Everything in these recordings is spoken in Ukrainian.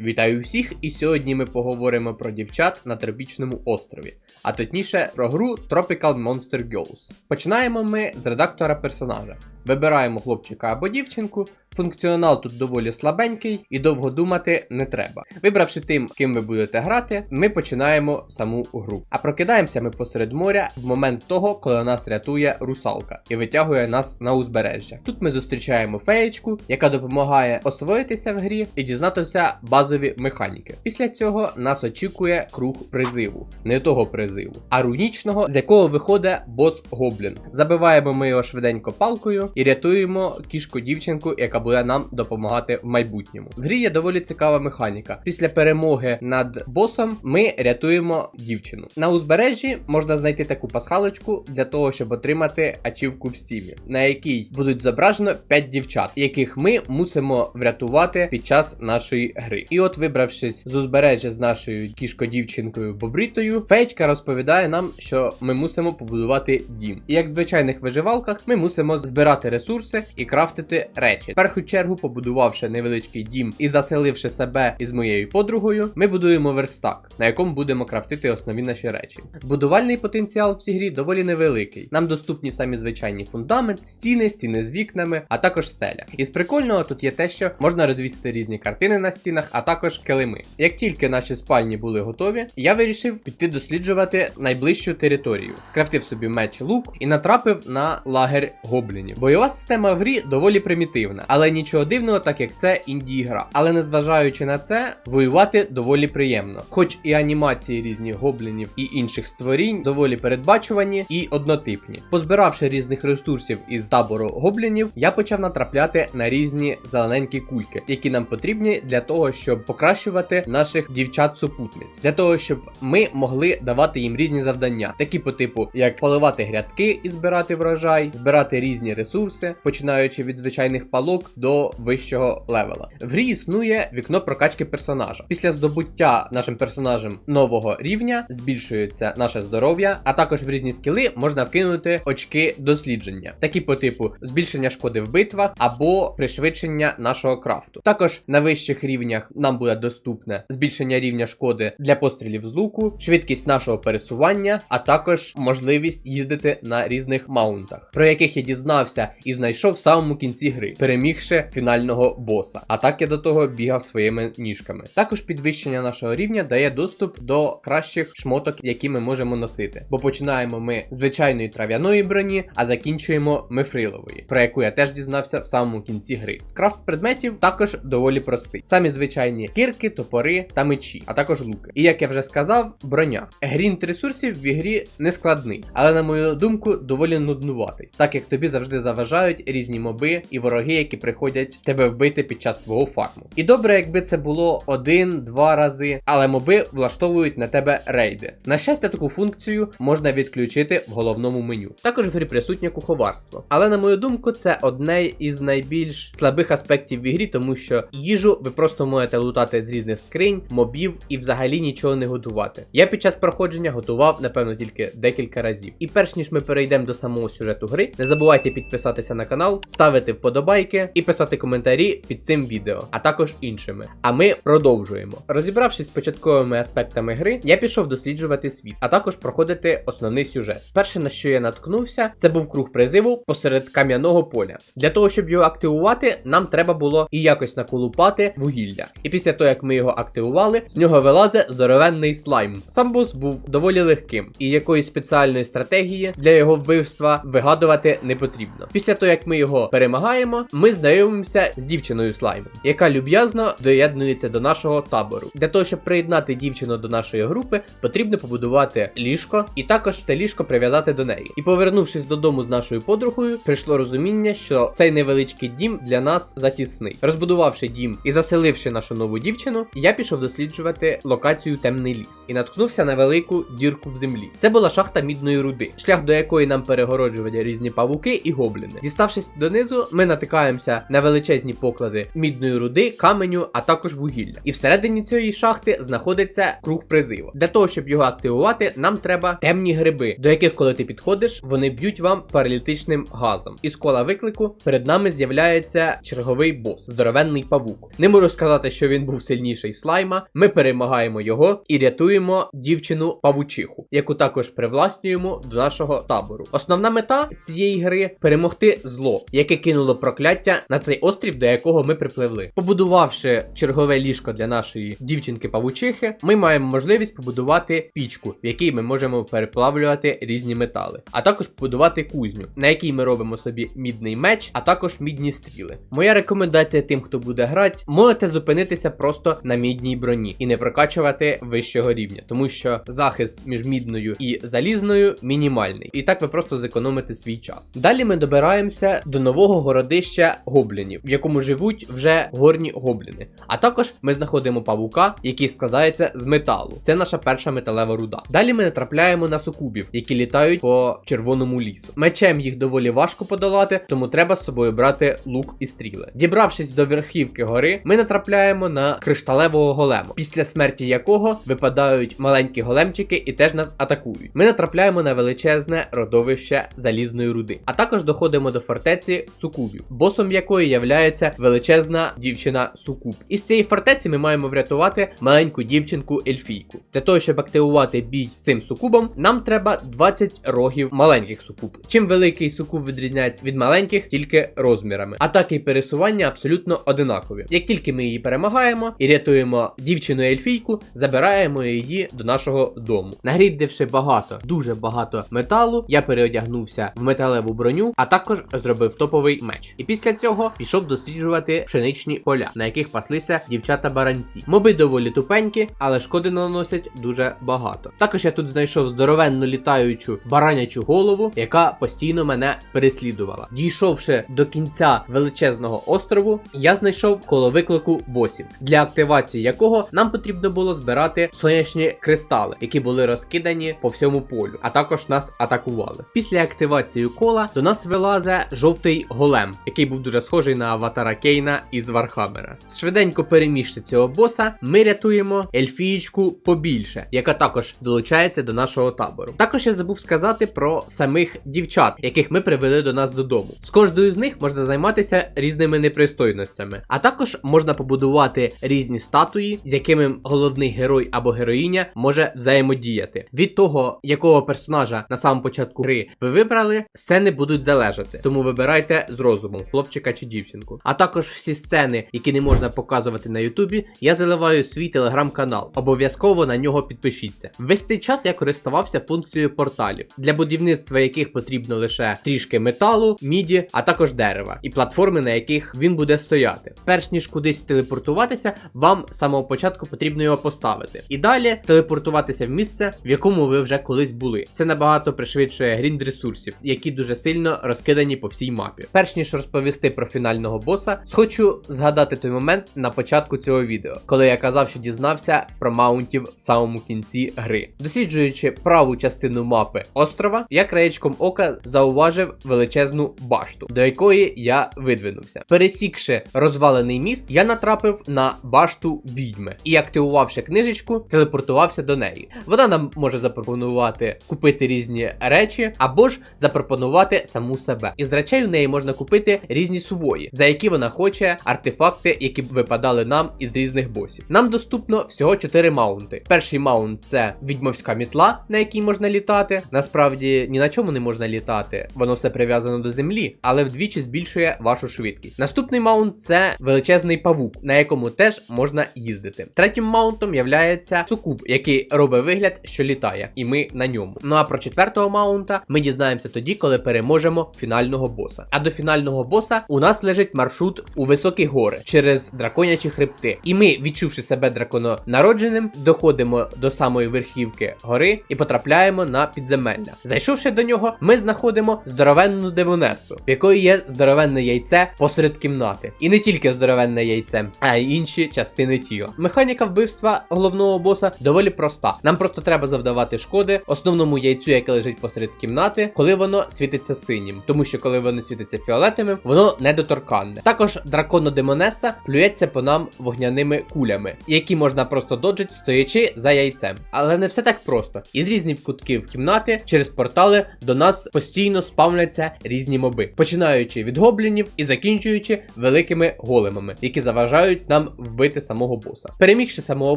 Вітаю всіх! І сьогодні ми поговоримо про дівчат на тропічному острові, а точніше про гру Tropical Monster Girls. Починаємо ми з редактора персонажа. Вибираємо хлопчика або дівчинку. Функціонал тут доволі слабенький і довго думати не треба. Вибравши тим, ким ви будете грати, ми починаємо саму гру. А прокидаємося ми посеред моря в момент того, коли нас рятує русалка і витягує нас на узбережжя. Тут ми зустрічаємо феєчку, яка допомагає освоїтися в грі і дізнатися базові механіки. Після цього нас очікує круг призиву, не того призиву, а рунічного, з якого виходить бос Гоблін. Забиваємо ми його швиденько палкою і рятуємо кішку дівчинку, яка буде нам допомагати в майбутньому. В грі є доволі цікава механіка. Після перемоги над босом ми рятуємо дівчину. На узбережжі можна знайти таку пасхалочку для того, щоб отримати ачівку в стімі, на якій будуть зображено 5 дівчат, яких ми мусимо врятувати під час нашої гри. І от, вибравшись з узбережжя з нашою кішко-дівчинкою Бобрітою, феєчка розповідає нам, що ми мусимо побудувати дім. І як в звичайних виживалках, ми мусимо збирати ресурси і крафтити речі. Першу чергу, побудувавши невеличкий дім і заселивши себе із моєю подругою, ми будуємо верстак, на якому будемо крафтити основні наші речі. Будувальний потенціал в цій грі доволі невеликий. Нам доступні самі звичайні фундамент, стіни, стіни з вікнами, а також стеля. І з прикольного тут є те, що можна розвісити різні картини на стінах, а також килими. Як тільки наші спальні були готові, я вирішив піти досліджувати найближчу територію. Скрафтив собі меч лук і натрапив на лагер гоблінів. Бойова система в грі доволі примітивна, але нічого дивного, так як це інді гра. Але незважаючи на це, воювати доволі приємно. Хоч і анімації різних гоблінів і інших створінь доволі передбачувані і однотипні. Позбиравши різних ресурсів із табору гоблінів, я почав натрапляти на різні зелененькі кульки, які нам потрібні для того, щоб покращувати наших дівчат-супутниць, для того, щоб ми могли давати їм різні завдання, такі по типу, як поливати грядки і збирати врожай, збирати різні ресурси, починаючи від звичайних палок до вищого левела. В грі існує вікно прокачки персонажа. Після здобуття нашим персонажем нового рівня збільшується наше здоров'я, а також в різні скіли можна вкинути очки дослідження, такі по типу збільшення шкоди в битвах або пришвидшення нашого крафту. Також на вищих рівнях нам буде доступне збільшення рівня шкоди для пострілів з луку, швидкість нашого пересування, а також можливість їздити на різних маунтах, про яких я дізнався і знайшов в самому кінці гри, перемігши фінального боса. А так я до того бігав своїми ніжками. Також підвищення нашого рівня дає доступ до кращих шмоток, які ми можемо носити. Бо починаємо ми звичайної трав'яної броні, а закінчуємо мифрилової, про яку я теж дізнався в самому кінці гри. Крафт предметів також доволі простий. Самі звичайні кирки, топори та мечі, а також луки. І як я вже сказав, броня. Грінт ресурсів в ігрі не складний, але на мою думку, доволі нуднуватий, так як тобі завжди заважають різні моби і вороги, які приходять тебе вбити під час твого фарму. І добре, якби це було один-два рази, але моби влаштовують на тебе рейди. На щастя, таку функцію можна відключити в головному меню. Також в грі присутнє куховарство. Але на мою думку, це одне із найбільш слабих аспектів в ігрі, тому що їжу ви просто можете лутати з різних скринь, мобів і взагалі нічого не готувати. Я під час проходження готував, напевно, тільки декілька разів. І перш ніж ми перейдемо до самого сюжету гри, не забувайте підписатися на канал, ставити вподобайки і писати коментарі під цим відео, а також іншими. А ми продовжуємо. Розібравшись з початковими аспектами гри, я пішов досліджувати світ, а також проходити основний сюжет. Перше, на що я наткнувся, це був круг призиву посеред кам'яного поля. Для того, щоб його активувати, нам треба було і якось наколупати вугілля. І після того, як ми його активували, з нього вилазить здоровенний слайм. Сам бос був доволі легким, і якоїсь спеціальної стратегії для його вбивства вигадувати не потрібно. Після того, як ми його перемагаємо, ми знайомимося з дівчиною слайму, яка люб'язно доєднується до нашого табору. Для того, щоб приєднати дівчину до нашої групи, потрібно побудувати ліжко і також те ліжко прив'язати до неї. І повернувшись додому з нашою подругою, прийшло розуміння, що цей невеличкий дім для нас затісний. Розбудувавши дім і заселивши нашу нову дівчину, я пішов досліджувати локацію темний ліс і наткнувся на велику дірку в землі. Це була шахта мідної руди, шлях до якої нам перегороджували різні павуки і гобліни. Діставшись донизу, ми натикаємося збиратися на величезні поклади мідної руди, каменю, а також вугілля. І всередині цієї шахти знаходиться круг призиву. Для того, щоб його активувати, нам треба темні гриби, до яких, коли ти підходиш, вони б'ють вам паралітичним газом. Із кола виклику перед нами з'являється черговий бос, здоровенний павук. Не можу сказати, що він був сильніший слайма. Ми перемагаємо його і рятуємо дівчину павучиху, яку також привласнюємо до нашого табору. Основна мета цієї гри перемогти зло, яке кинуло прокляття на цей острів, до якого ми припливли. Побудувавши чергове ліжко для нашої дівчинки павучихи, ми маємо можливість побудувати пічку, в якій ми можемо переплавлювати різні метали, а також побудувати кузню, на якій ми робимо собі мідний меч, а також мідні стріли. Моя рекомендація тим, хто буде грати, можете зупинитися просто на мідній броні і не прокачувати вищого рівня, тому що захист між мідною і залізною мінімальний. І так ви просто зекономите свій час. Далі ми добираємося до нового городища гоблінів, в якому живуть вже горні гобліни. А також ми знаходимо павука, який складається з металу. Це наша перша металева руда. Далі ми натрапляємо на сукубів, які літають по червоному лісу. Мечем їх доволі важко подолати, тому треба з собою брати лук і стріли. Дібравшись до верхівки гори, ми натрапляємо на кришталевого голема, після смерті якого випадають маленькі големчики і теж нас атакують. Ми натрапляємо на величезне родовище залізної руди, а також доходимо до фортеці сукубів, босом якої являється величезна дівчина Сукуб. Із цієї фортеці ми маємо врятувати маленьку дівчинку Ельфійку. Для того, щоб активувати бій з цим сукубом, нам треба 20 рогів маленьких сукуб. Чим великий сукуб відрізняється від маленьких, тільки розмірами. Атаки і пересування абсолютно одинакові. Як тільки ми її перемагаємо і рятуємо дівчину Ельфійку, забираємо її до нашого дому. Нагрідивши багато, дуже багато металу, я переодягнувся в металеву броню, а також зробив топовий меч. І після цього пішов досліджувати пшеничні поля, на яких паслися дівчата-баранці. Моби доволі тупенькі, але шкоди наносять дуже багато. Також я тут знайшов здоровенну літаючу баранячу голову, яка постійно мене переслідувала. Дійшовши до кінця величезного острову, я знайшов коло виклику босів, для активації якого нам потрібно було збирати сонячні кристали, які були розкидані по всьому полю, а також нас атакували. Після активації кола до нас вилазе жовтий голем, який був дуже схожий на аватара Кейна із Вархаммера. Швиденько переміжте цього боса, ми рятуємо ельфієчку побільше, яка також долучається до нашого табору. Також я забув сказати про самих дівчат, яких ми привели до нас додому. З кожною з них можна займатися різними непристойностями, а також можна побудувати різні статуї, з якими головний герой або героїня може взаємодіяти. Від того, якого персонажа на самому початку гри ви вибрали, сцени будуть залежати. Тому вибирайте з розумом, хлопчика чи дівчинку. А також всі сцени, які не можна показувати на Ютубі, я заливаю свій телеграм-канал. Обов'язково на нього підпишіться. Весь цей час я користувався функцією порталів, для будівництва яких потрібно лише трішки металу, міді, а також дерева, і платформи, на яких він буде стояти. Перш ніж кудись телепортуватися, вам з самого початку потрібно його поставити. І далі телепортуватися в місце, в якому ви вже колись були. Це набагато пришвидшує грінд ресурсів, які дуже сильно розкидані по всій мапі. Перш ніж розповісти про фінального боса, хочу згадати той момент на початку цього відео, коли я казав, що дізнався про маунтів в самому кінці гри. Досліджуючи праву частину мапи острова, я краєчком ока зауважив величезну башту, до якої я видвинувся. Пересікши розвалений міст, я натрапив на башту відьми і, активувавши книжечку, телепортувався до неї. Вона нам може запропонувати купити різні речі, або ж запропонувати саму себе. Із речей у неї можна купити різні сувої, за які вона хоче артефакти, які випадали нам із різних босів. Нам доступно всього 4 маунти. Перший маунт це відьмовська мітла, на якій можна літати. Насправді ні на чому не можна літати, воно все прив'язано до землі, але вдвічі збільшує вашу швидкість. Наступний маунт це величезний павук, на якому теж можна їздити. Третім маунтом являється сукуб, який робить вигляд, що літає, і ми на ньому. Ну а про четвертого маунта ми дізнаємося тоді, коли переможемо фінального боса. А до фінального боса у нас лежить маршрут у високі гори через драконячі хребти. І ми, відчувши себе дракононародженим, доходимо до самої верхівки гори і потрапляємо на підземелля. Зайшовши до нього, ми знаходимо здоровенну демонесу, в якої є здоровенне яйце посеред кімнати. І не тільки здоровенне яйце, а й інші частини тіла. Механіка вбивства головного боса доволі проста. Нам просто треба завдавати шкоди основному яйцю, яке лежить посеред кімнати, коли воно світиться синім. Тому що коли воно світиться фіолетовим, воно недоторканне. Також драконодемонеса плюється по нам вогняними кулями, які можна просто доджить, стоячи за яйцем. Але не все так просто. Із різних кутків кімнати через портали до нас постійно спавняться різні моби, починаючи від гоблінів і закінчуючи великими големами, які заважають нам вбити самого боса. Перемігши самого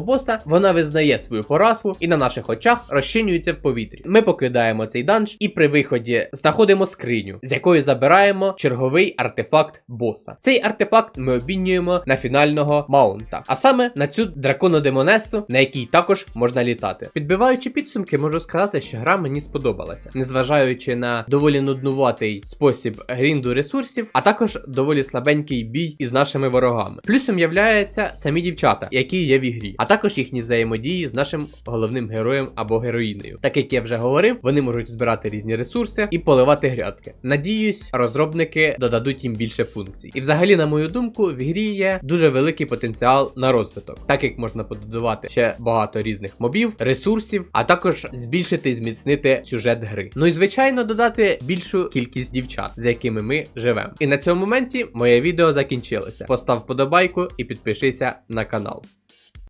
боса, вона визнає свою поразку і на наших очах розчинюється в повітрі. Ми покидаємо цей данж і при виході знаходимо скриню, з якої забираємо черговий артефакт боса. Цей артефакт ми обмінюємо на фінального маунта, а саме на цю драконодемонесу, на якій також можна літати. Підбиваючи підсумки, можу сказати, що гра мені сподобалася, незважаючи на доволі нуднуватий спосіб грінду ресурсів, а також доволі слабенький бій із нашими ворогами. Плюсом являються самі дівчата, які є в ігрі, а також їхні взаємодії з нашим головним героєм або героїнею. Так як я вже говорив, вони можуть збирати різні ресурси і поливати грядки. Надіюсь, розробники додадуть їм більше функцій. І взагалі, на мою думку, в грі є дуже великий потенціал на розвиток, так як можна пододавати ще багато різних мобів, ресурсів, а також збільшити і зміцнити сюжет гри. Ну і звичайно, додати більшу кількість дівчат, з якими ми живемо. І на цьому моменті моє відео закінчилося. Постав подобайку і підпишися на канал.